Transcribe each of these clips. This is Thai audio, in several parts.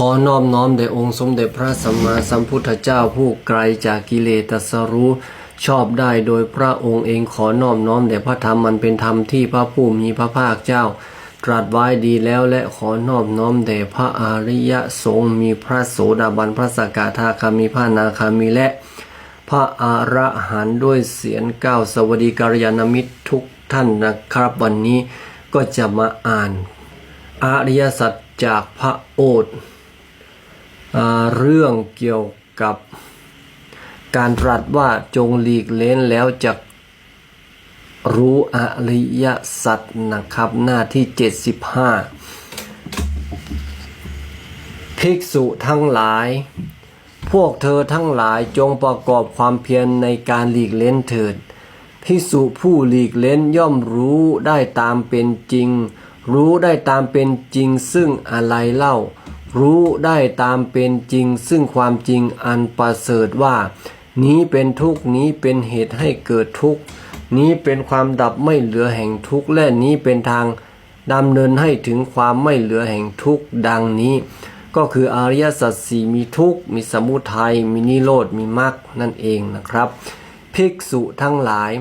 ขอนอบน้อมแด่องค์สมเด็จพระสัมมาสัมพุทธเจ้าผู้ไกลจากกิเลสตัสรู้ชอบได้โดยพระองค์เองขอนอบน้อมแด่พระธรรมมันเป็นธรรมที่พระผู้มีพระภาคเจ้า ตรัสไว้ดีแล้วและขอนอบน้อมแด่พระอริยสงฆ์มีพระโสดาบันพระสกทาคามีพระนาคามีและ พระอระหันด้วยเสียงก้าวสวัสดีกัลยาณมิตรทุกท่านนะครับ วันนี้ก็จะมาอ่าน อริยสัจจากพระโอษฐ์ เรื่องเกี่ยวกับการตรัสว่าจงหลีกเล้นแล้วจะรู้อริยสัจนะครับหน้าที่ 75 ภิกษุทั้งหลาย พวกเธอทั้งหลายจงประกอบความเพียรในการหลีกเล้นเถิด ภิกษุผู้หลีกเล้นย่อมรู้ได้ตามเป็นจริง รู้ได้ตามเป็นจริงซึ่งอะไรเล่า รู้ได้ตามเป็นจริง ซึ่งความจริงอันประเสริฐว่า นี้เป็นทุกข์นี้เป็นเหตุให้เกิดทุกข์นี้เป็นความดับไม่เหลือแห่งทุกข์และนี้เป็นทางดำเนินให้ถึงความไม่เหลือแห่งทุกข์ดังนี้ ก็คืออริยสัจสี่มีทุกข์มีสมุทัยมีนิโรธมีมรรคนั่นเองนะครับ ภิกษุทั้งหลาย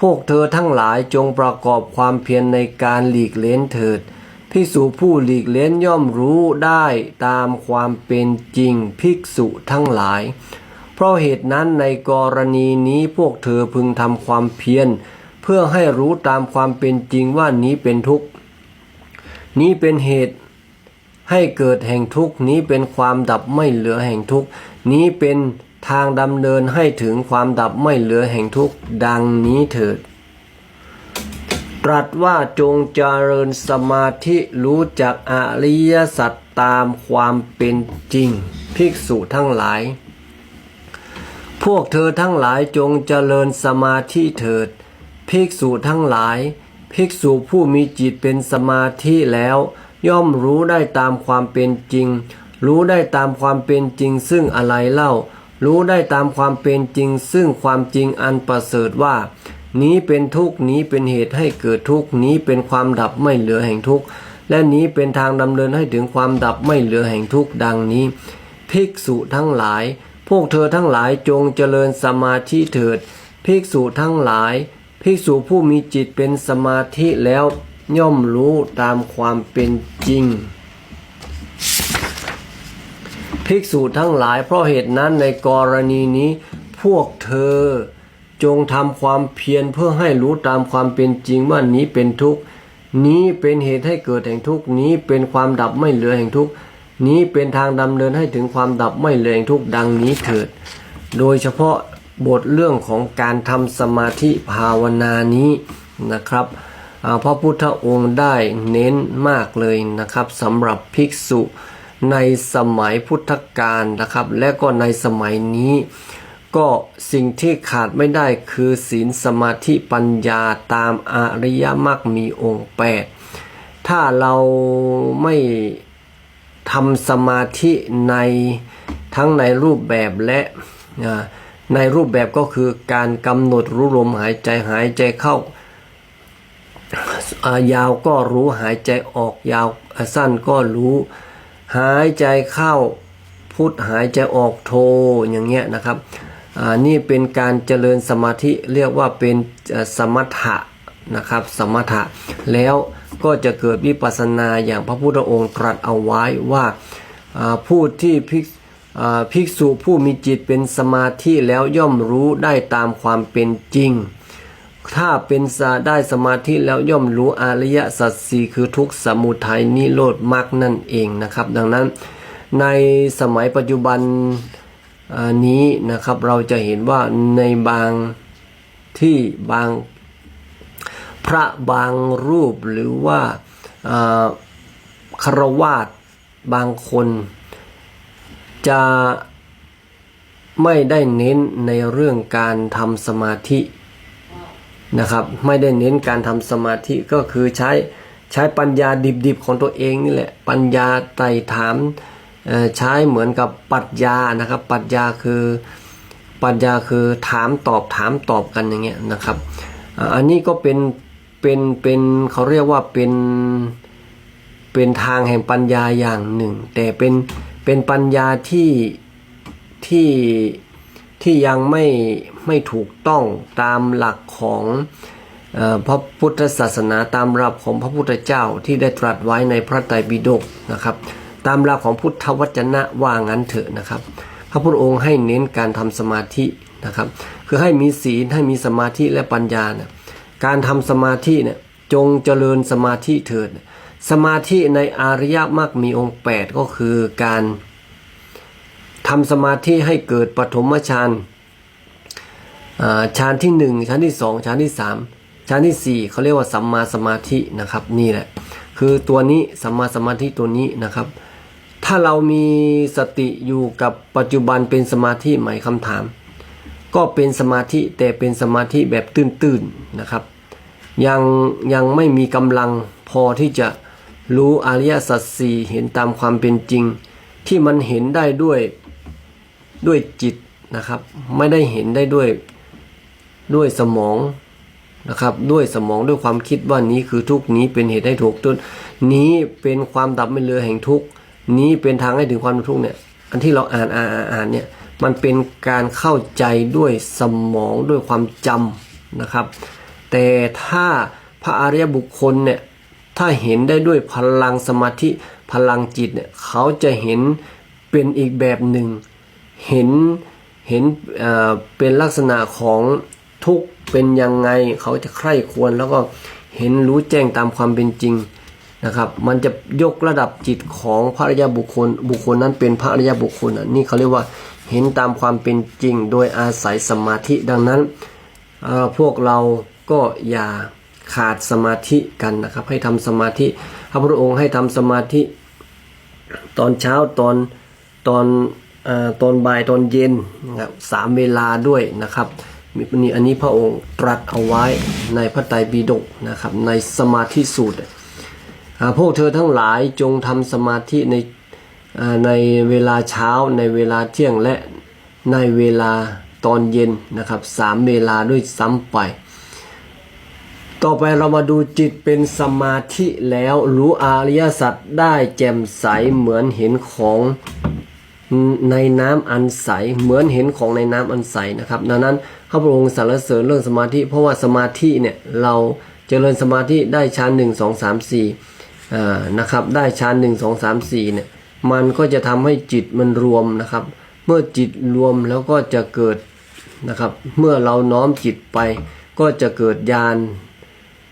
พวกเธอทั้งหลายจงประกอบความเพียรในการหลีกเล้นเถิด ภิกษุผู้หลีกเล้นย่อมรู้ได้ตามความเป็นจริงภิกษุทั้งหลาย เพราะเหตุนั้นในกรณีนี้พวกเธอพึงทำความเพียรเพื่อให้รู้ตามความเป็นจริงว่านี้เป็นทุกข์นี้เป็นเหตุให้เกิดแห่งทุกข์นี้เป็นความดับไม่เหลือแห่งทุกข์นี้เป็นทางดำเนินให้ถึงความดับไม่เหลือแห่งทุกข์ดังนี้เถิด ตรัสว่าจงเจริญสมาธิรู้จักอริยสัจตามความเป็นจริง ภิกษุทั้งหลาย พวกเธอทั้งหลายจงเจริญสมาธิเถิด ภิกษุทั้งหลาย ภิกษุผู้มีจิตเป็นสมาธิแล้ว ย่อมรู้ได้ตามความเป็นจริง รู้ได้ตามความเป็นจริงซึ่งอะไรเล่า รู้ได้ตามความเป็นจริงซึ่งความจริงอันประเสริฐว่า นี้เป็นทุกข์นี้เป็นเหตุให้เกิดทุกข์นี้เป็นความดับไม่เหลือแห่งทุกข์และนี้เป็นทางดำเนินให้ถึงความดับไม่เหลือแห่งทุกข์ดังนี้ ภิกษุทั้งหลาย พวกเธอทั้งหลายจงเจริญสมาธิเถิด ภิกษุทั้งหลาย ภิกษุผู้มีจิตเป็นสมาธิแล้วย่อมรู้ตามความเป็นจริง ภิกษุทั้งหลายเพราะเหตุนั้นในกรณีนี้ พวกเธอ จงทำความเพียรเพื่อให้รู้ตามความเป็นจริงว่านี้เป็นทุกข์นี้เป็นเหตุให้เกิดแห่งทุกข์นี้เป็นความดับไม่เหลือแห่งทุกข์นี้เป็นทางดำเนินให้ถึงความดับไม่เหลือแห่งทุกข์ดังนี้เถิด โดยเฉพาะบทเรื่องของการทำสมาธิภาวนานี้นะครับพระพุทธองค์ได้เน้นมากเลยนะครับสำหรับภิกษุในสมัยพุทธกาลนะครับ และก็ในสมัยนี้ ก็สิ่งที่ขาดไม่ได้คือศีลสมาธิปัญญาตามอริยมรรคมีองค์แปดถ้าเราไม่ทำสมาธิในทั้งในรูปแบบและในรูปแบบก็คือการกำหนดรู้ลมหายใจหายใจเข้าายาวก็รู้หายใจออกยาวสั้นก็รู้ หายใจเข้าพุทหายใจออกโทอย่างเงี้ยนะครับ นี่เป็นการเจริญสมาธิเรียกว่าเป็นสมถะนะครับสมถะแล้วก็จะเกิดวิปัสสนาอย่างพระพุทธองค์ตรัสเอาไว้ว่าผู้ที่ภิกษุอ่าภิกษุผู้มีจิตเป็นสมาธิแล้วย่อมรู้ได้ตามความเป็นจริง ถ้าเป็นสาได้สมาธิแล้วย่อมรู้อริยสัจสี่คือทุกขสมุทัยนิโรธมรรคนั่นเองนะครับ ดังนั้นในสมัยปัจจุบัน อ่านี้นะครับเราจะเห็นว่าในบางที่บางพระบางรูปหรือว่าคารวาสบางคน จะไม่ได้เน้นในเรื่องการทำสมาธินะครับ ไม่ได้เน้นการทำสมาธิก็คือใช้ใช้ปัญญาดิบๆของตัวเองนี่แหละปัญญาไต่ถาม ใช้เหมือนกับปรัชญานะครับปรัชญาคือปัญญาคือถามตอบถามตอบกันอย่างเงี้ยนะครับอันนี้ก็เป็นเป็นเป็นเขาเรียกว่าเป็นเป็นทางแห่งปัญญาอย่างหนึ่ง แต่เป็นเป็นปัญญาที่ที่ที่ยังไม่ไม่ถูกต้องตามหลักของพระพุทธศาสนาตามหลักของพระพุทธเจ้าที่ได้ตรัสไว้ในพระไตรปิฎกนะครับ ตามหลักของพุทธวจนะว่างั้นเถอะนะครับ พระพุทธองค์ให้เน้นการทำสมาธินะครับ คือให้มีศีลให้มีสมาธิและปัญญานะการทำสมาธิเนี่ยจงเจริญสมาธิเถิด สมาธิในอาริยมรรคมีองค์ 8 ก็คือการทำสมาธิให้เกิดปฐมฌานฌานที่หนึ่งฌานที่สองฌานที่สามฌานที่สี่เขาเรียกว่าสัมมาสมาธินะครับ นี่แหละ คือตัวนี้สัมมาสมาธิตัวนี้นะครับ ถ้าเรามีสติอยู่กับปัจจุบันเป็นสมาธิหมายคำถาม ก็เป็นสมาธิแต่เป็นสมาธิแบบตื้นๆนะครับ ยังยังไม่มีกำลังพอที่จะรู้อริยสัจสี่เห็นตามความเป็นจริง ที่มันเห็นได้ด้วยด้วยจิตนะครับ ไม่ได้เห็นได้ด้วยด้วยสมองนะครับด้วยสมองด้วยความคิดว่านี้คือทุกนี้เป็นเหตุให้ทุกข์ต้นนี้เป็นความดับไม่เหลือแห่งทุกข์ นี้เป็นทางให้ถึงความทุกข์เนี่ยอันที่เราอ่านอ่านอ่านเนี่ยมันเป็นการเข้าใจด้วยสมองด้วยความจำนะครับ แต่ถ้าพระอริยบุคคลเนี่ยถ้าเห็นได้ด้วยพลังสมาธิพลังจิตเนี่ยเขาจะเห็นเป็นอีกแบบหนึ่ง เห็นเห็นเอ่อเป็นลักษณะของทุกข์เป็นยังไงเขาจะใคร่ควรแล้วก็เห็นรู้แจ้งตามความเป็นจริง นะครับมันจะยกระดับจิตของพระอริยบุคคล บุคคลนั้นเป็นพระอริยบุคคลอะนี่เขาเรียกว่าเห็นตามความเป็นจริงโดยอาศัยสมาธิดังนั้นพวกเราก็อย่าขาดสมาธิกันนะครับ ให้ทำสมาธิพระพุทธองค์ให้ทำสมาธิตอนเช้าตอนตอนอตอนบ่ายตอนเย็นนะครับสามเวลาด้วยนะครับมีนี่อันนี้พระองค์ตรัสเอาไว้ในพระไตรปิฎกนะครับในสมาธิสูตร พวกเธอทั้งหลายจงทำสมาธิในในเวลาเช้าในเวลาเที่ยงและในเวลาตอนเย็นนะครับสามเวลาด้วยซ้ำไป ต่อไปเรามาดูจิตเป็นสมาธิแล้วรู้อริยสัจได้แจ่มใสเหมือนเห็นของในน้ำอันใสเหมือนเห็นของในน้ำอันใสนะครับ ดังนั้นพระพุทธองค์สรรเสริญเรื่องสมาธิ เพราะว่าสมาธิเนี่ยเราเจริญสมาธิได้ชั้นหนึ่งสองสามสี่ นะครับได้ชั้นหนึ่งสองสามสี่เนี่ยมันก็จะทำให้จิตมันรวมนะครับ เมื่อจิตรวมแล้วก็จะเกิดนะครับ เมื่อเราน้อมจิตไป ก็จะเกิดญาณ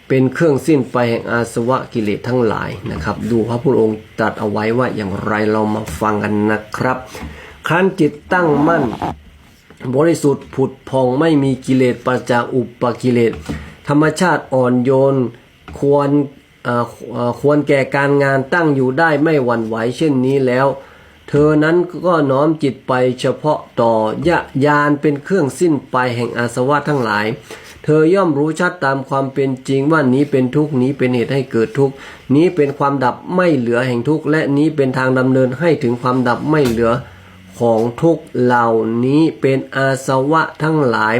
เป็นเครื่องสิ้นไปแห่งอาสวะกิเลสทั้งหลายนะครับ ดูพระพุทธองค์ตรัสเอาไว้ว่าอย่างไรเรามาฟังกันนะครับ ครั้นจิตตั้งมั่น บริสุทธิ์ผุดพองไม่มีกิเลสปัจจาอุปกิเลส ธรรมชาติอ่อนโยน ควร ควรแก่การงานตั้งอยู่ได้ไม่หวั่นไหวเช่นนี้แล้ว เธอนั้นก็น้อมจิตไปเฉพาะต่อยะยานเป็นเครื่องสิ้นไปแห่งอาสวะทั้งหลาย เธอย่อมรู้ชัดตามความเป็นจริงว่านี้เป็นทุกนี้เป็นเหตุให้เกิดทุกนี้เป็นความดับไม่เหลือแห่งทุกและนี้เป็นทางดำเนินให้ถึงความดับไม่เหลือของทุกเหล่านี้เป็นอาสวะทั้งหลาย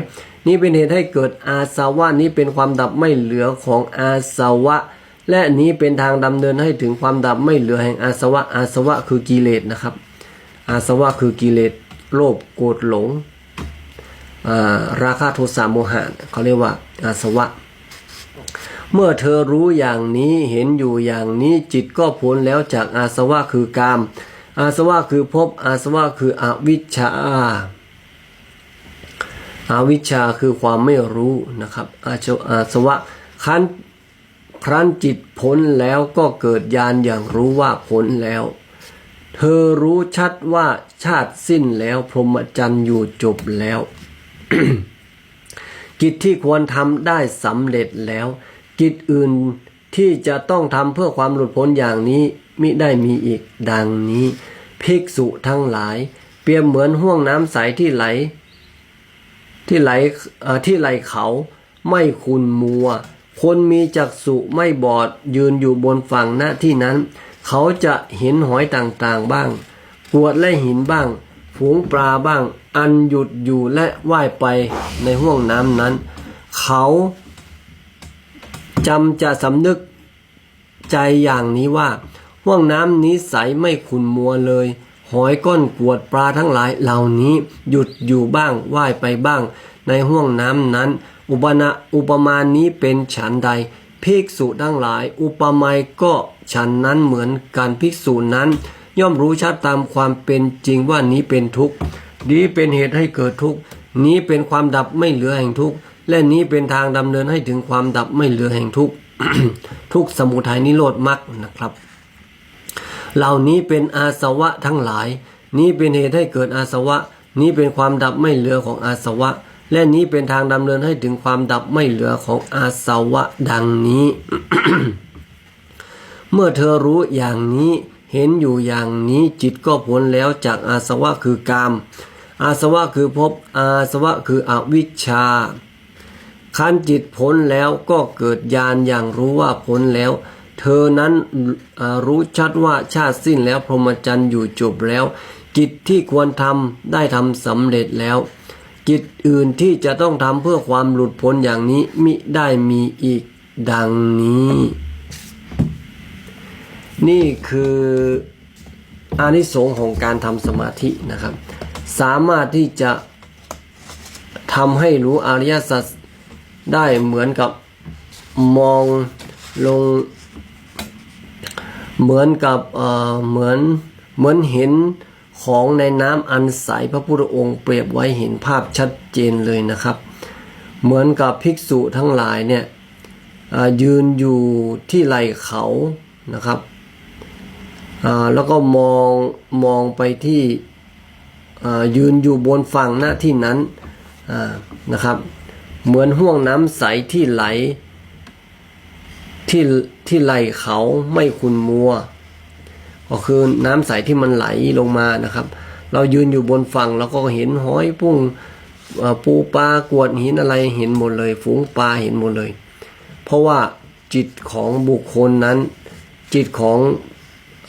นี้เป็นเหตุให้เกิดอาสวะนี้เป็นความดับไม่เหลือของอาสวะ และนี้เป็นทางดำเนินให้ถึงความดับไม่เหลือแห่งอาสวะ อาสวะคือกิเลสนะครับ อาสวะคือกิเลสโลภโกรธหลงาราคะโทสะโมหะเขาเรียกว่าอาสวะ เมื่อเธอรู้อย่างนี้เห็นอยู่อย่างนี้จิตก็พ้นแล้วจากอาสวะคือกาม อาสวะคือภพอาสวะคืออวิชชาอาวิชชาคือความไม่รู้นะครับอาชอาสวะคัน ครั้นจิตพ้นแล้วก็เกิดญาณอย่างรู้ว่าพ้นแล้ว เธอรู้ชัดว่าชาติสิ้นแล้วพรหมจรรย์อยู่จบแล้ว กิจที่ควรทำได้สำเร็จแล้ว กิจอื่นที่จะต้องทำเพื่อความหลุดพ้นอย่างนี้มิได้มีอีกดังนี้ภิกษุทั้งหลาย เปรียบเหมือนห่วงน้ำใสที่ไหล ที่ไหลที่ไหลเขาไม่คุณมัว คนมีจักษุไม่บอดยืนอยู่บนฝั่งหน้าที่นั้น เขาจะเห็นหอยต่างๆบ้างกวดและหินบ้าง ฝูงปลาบ้าง อันหยุดอยู่และว่ายไปในห่วงน้ำนั้น เขาจำจะสำนึกใจอย่างนี้ว่าห่วงน้ำนี้ใสไม่ขุนมัวเลย หอยก้อนกวดปลาทั้งหลายเหล่านี้หยุดอยู่บ้างว่ายไปบ้าง ในห้วงน้ำนั้น อุปนาอุปมาณนี้เป็นฉันใด ภิกษุทั้งหลาย อุปมาก็ฉันนั้นเหมือนกันภิกษุนั้น ย่อมรู้ชัดตามความเป็นจริงว่านี้เป็นทุกข์นี้เป็นเหตุให้เกิดทุกข์นี้เป็นความดับไม่เหลือแห่งทุกข์และนี้เป็นทางดำเนินให้ถึงความดับไม่เหลือแห่งทุกข์ทุกสมุทัยนิโรธมรรคนะครับ เหล่านี้เป็นอาสวะทั้งหลาย นี้เป็นเหตุให้เกิดอาสวะ นี้เป็นความดับไม่เหลือของอาสวะ และนี้เป็นทางดำเนินให้ถึงความดับไม่เหลือของอาสวะดังนี้ เมื่อเธอรู้อย่างนี้เห็นอยู่อย่างนี้จิตก็พ้นแล้วจากอาสวะคือกาม อาสวะคือภพอาสวะคืออวิชชาคันจิตพ้นแล้วก็เกิดญาณอย่างรู้ว่าพ้นแล้ว เธอนั้นรู้ชัดว่าชาติสิ้นแล้วพรหมจรรย์อยู่จบแล้ว กิจที่ควรทำได้ทำสำเร็จแล้ว กิจอื่นที่จะต้องทำเพื่อความหลุดพ้นอย่างนี้มิได้มีอีกดังนี้ นี่คืออานิสงส์ของการทำสมาธินะครับ สามารถที่จะทำให้รู้อริยสัจได้เหมือนกับมองลง เหมือนกับเเหมือนเหมือนเห็น ของในน้ำอันใสพระพุทธองค์เปรียบไว้เห็นภาพชัดเจนเลยนะครับ เหมือนกับภิกษุทั้งหลายเนี่ยยืนอยู่ที่ไหล่เขานะครับแล้วก็มองมองไปที่ยืนอยู่บนฝั่งหน้าที่นั้นนะครับ เหมือนห่วงน้ำใสที่ไหลที่ที่ไหลเขาไม่ขุนมัว ก็คือน้ำใสที่มันไหลลงมานะครับ เรายืนอยู่บนฝั่งเราก็เห็นหอยปุ้งปูปลากวดหินอะไรเห็นหมดเลย ฝูงปลาเห็นหมดเลย เพราะว่าจิตของบุคคลนั้น จิตของ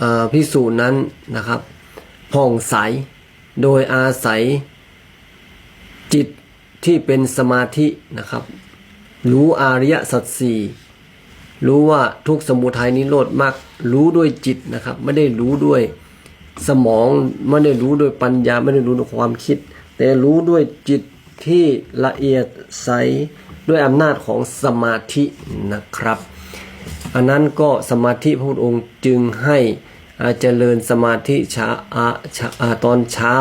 ออพิสูจน์นั้นนะครับผ่องใสโดยอาศัย จิตที่เป็นสมาธินะครับ รู้อาริยสัจสี่ รู้ว่าทุกสมุทัยนิโรธมากรู้ด้วยจิตนะครับ ไม่ได้รู้ด้วยสมองไม่ได้รู้ด้วยปัญญาไม่ได้รู้ด้วยความคิด แต่รู้ด้วยจิตที่ละเอียดใสด้วยอำนาจของสมาธินะครับ อันนั้นก็สมาธิพระพุทธองค์จึงให้อาเจริญสมาธิช้าอ่าเช้าอ่าตอนเช้า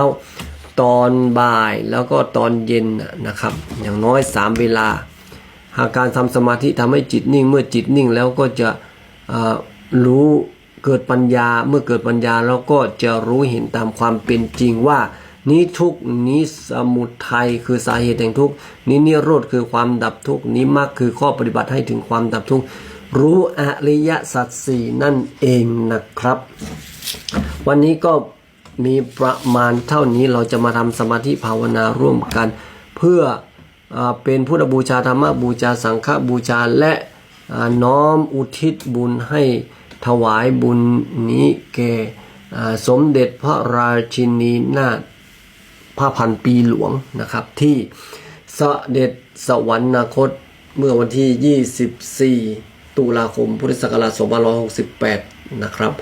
ตอนบ่ายแล้วก็ตอนเย็นนะนะครับ อย่างน้อยสามเวลา หากการทำสมาธิทำให้จิตนิ่ง เมื่อจิตนิ่งแล้วก็จะรู้เกิดปัญญาเมื่อเกิดปัญญาแล้วก็จะรู้เห็นตามความเป็นจริงว่านี้ทุกนี้สมุทัยคือสาเหตุแห่งทุกนี้นิโรธคือความดับทุกนี้มรรคคือข้อปฏิบัติให้ถึงความดับทุกรู้อริยสัจสี่นั่นเองนะครับ วันนี้ก็มีประมาณเท่านี้เราจะมาทำสมาธิภาวนาร่วมกัน เพื่อ เป็นพุทธบูชาธรรมบูชาสังฆบูชาและน้อมอุทิศบุญให้ถวายบุญนี้แก่สมเด็จพระราชินีนาถพระพันปีหลวงนะครับ ที่เสด็จสวรรคตเมื่อวันที่ 24 ตุลาคมพุทธศักราช2568 นะครับ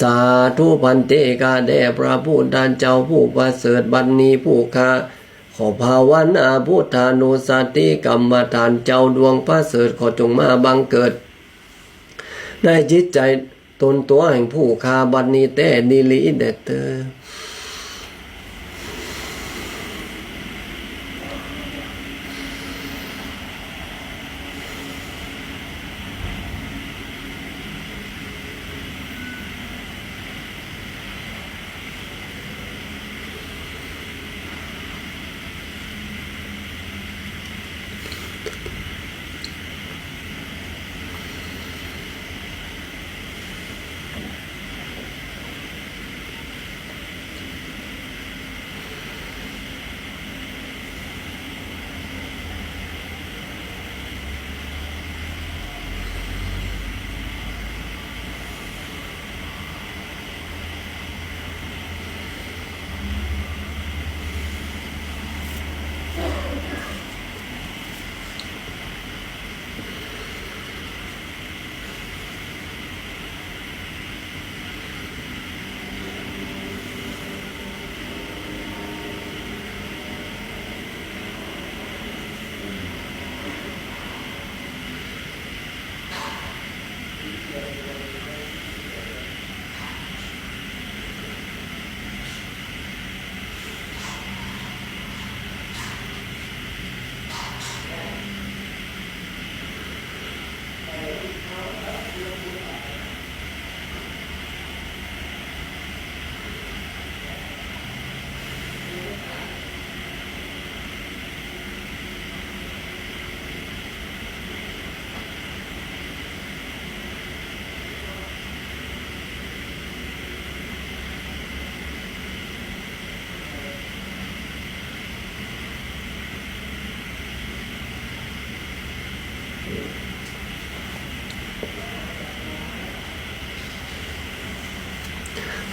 สาธุพันเตกาแด่พระผู้ดานเจ้าผู้ประเสริฐบันนีผู้คา ขอภาวนาพุทธานุสติกรรมฐานเจ้าดวงพระเสริฐขอจงมาบังเกิดได้จิตใจตนตัวแห่งผู้คาบันนีแต่นิลิเดเตอ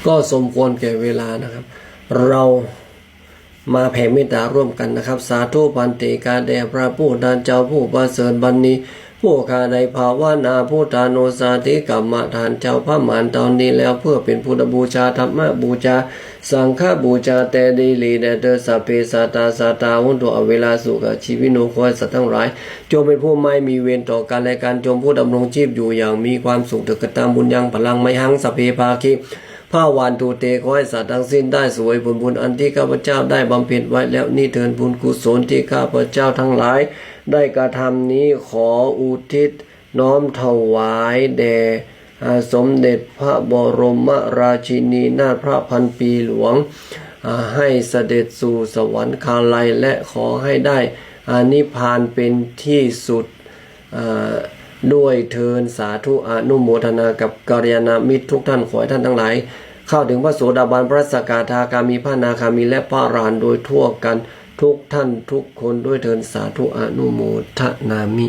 ก็สมควรแก่เวลานะครับ เรามาแผ่เมตตาร่วมกันนะครับ สาธุพันติกาแด่พระผู้ดานเจ้าผู้ประเสริฐบันนี้ ผู้ข้าในภาวนาผู้ตานโนสาธิกรรมฐานเจ้าพระมานตอนนี้แล้วเพื่อเป็นพุทธบูชาธรรมบูชา สังฆบูชาแต่ดีลีแด่เธอสัพเพสัตาสัตาหุนตัวเวลาสุขชีวิโนคอยสัตว์ทั้งหลายจงเป็นผู้ไม่มีเวรต่อกันและการจงผู้ดำรงชีพอยู่อย่างมีความสุขเถิดกระตามบุญยังพลังไม่หังสัพเพภาคิ ผ้าวานตูเตขอให้สัตว์ทั้งสิ้นได้สวยผลบุญอันที่ข้าพเจ้าได้บำเพ็ญไว้แล้วนี่เถินบุญกุศลที่ข้าพเจ้าทั้งหลาย ได้กระทำนี้ขออุทิศน้อมถวายแด่สมเด็จพระบรมราชินีนาถพระพันปีหลวง ให้เสด็จสู่สวรรคาลัยและขอให้ได้อานิพพานเป็นที่สุดอ่า ด้วยเทินสาธุอนุโมทนากับกัลยาณมิตรทุกท่านขอให้ท่านทั้งหลาย เข้าถึงพระโสดาบันพระสกทาคามีพระนาคามีและพระรานโดยทั่วกันทุกท่านทุกคนด้วยเทินสาธุอนุโมทนามิ